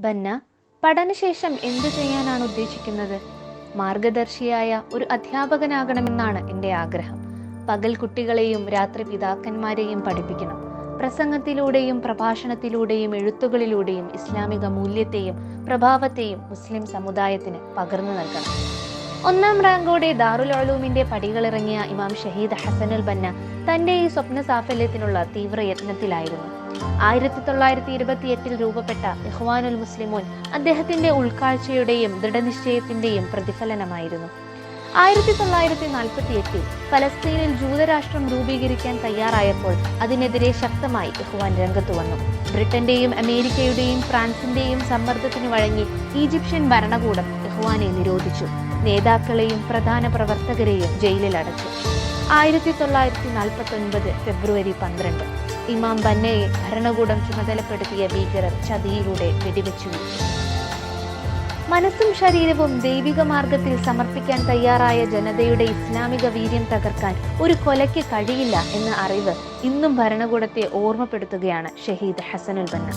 ബന്ന പഠനശേഷം എന്തു ചെയ്യാനാണ് ഉദ്ദേശിക്കുന്നത്? മാർഗദർശിയായ ഒരു അധ്യാപകനാകണമെന്നാണ് എന്റെ ആഗ്രഹം. പകൽ കുട്ടികളെയും രാത്രി പിതാക്കന്മാരെയും പഠിപ്പിക്കണം. പ്രസംഗത്തിലൂടെയും പ്രഭാഷണത്തിലൂടെയും എഴുത്തുകളിലൂടെയും ഇസ്ലാമിക മൂല്യത്തെയും പ്രഭാവത്തെയും മുസ്ലിം സമുദായത്തിന് പകർന്നു നൽകണം. ഒന്നാം റാങ്കോടെ ദാറുൽ ഉലൂമിന്റെ പടികളിറങ്ങിയ ഇമാം ഷഹീദ് ഹസനുൽ ബന്ന തന്റെ ഈ സ്വപ്ന സാഫല്യത്തിനുള്ള തീവ്ര യത്നത്തിലായിരുന്നു. ആയിരത്തി തൊള്ളായിരത്തി ഇരുപത്തി എട്ടിൽ രൂപപ്പെട്ട ഇഹ്വാനുൽ മുസ്ലിമോൻ അദ്ദേഹത്തിന്റെ ഉൾക്കാഴ്ചയുടെയും ദൃഢനിശ്ചയത്തിന്റെയും പ്രതിഫലനമായിരുന്നു. ആയിരത്തി തൊള്ളായിരത്തി നാൽപ്പത്തി എട്ടിൽ ഫലസ്തീനിൽ ജൂതരാഷ്ട്രം രൂപീകരിക്കാൻ തയ്യാറായപ്പോൾ അതിനെതിരെ ശക്തമായി ഇഹ്വാൻ രംഗത്തു വന്നു. ബ്രിട്ടന്റെയും അമേരിക്കയുടെയും ഫ്രാൻസിന്റെയും സമ്മർദ്ദത്തിന് വഴങ്ങി ഈജിപ്ഷ്യൻ ഭരണകൂടം ഇഹ്വാനെ നിരോധിച്ചു. നേതാക്കളെയും പ്രധാന പ്രവർത്തകരെയും ജയിലിൽ അടച്ചു. ആയിരത്തി തൊള്ളായിരത്തി നാൽപ്പത്തി ഒൻപത് ഫെബ്രുവരി പന്ത്രണ്ട് ഇമാം ബന്നയെ ഭരണകൂടം ചുമതലപ്പെടുത്തിയ ഭീകരർ ചതിയിലൂടെ വെടിവെച്ചു മനസ്സും ശരീരവും ദൈവിക മാർഗത്തിൽ സമർപ്പിക്കാൻ തയ്യാറായ ജനതയുടെ ഇസ്ലാമിക വീര്യം തകർക്കാൻ ഒരു കൊലയ്ക്ക് കഴിയില്ല എന്ന അറിവ് ഇന്നും ഭരണകൂടത്തെ ഓർമ്മപ്പെടുത്തുകയാണ് ഷഹീദ് ഹസനുൽ ബന്ന.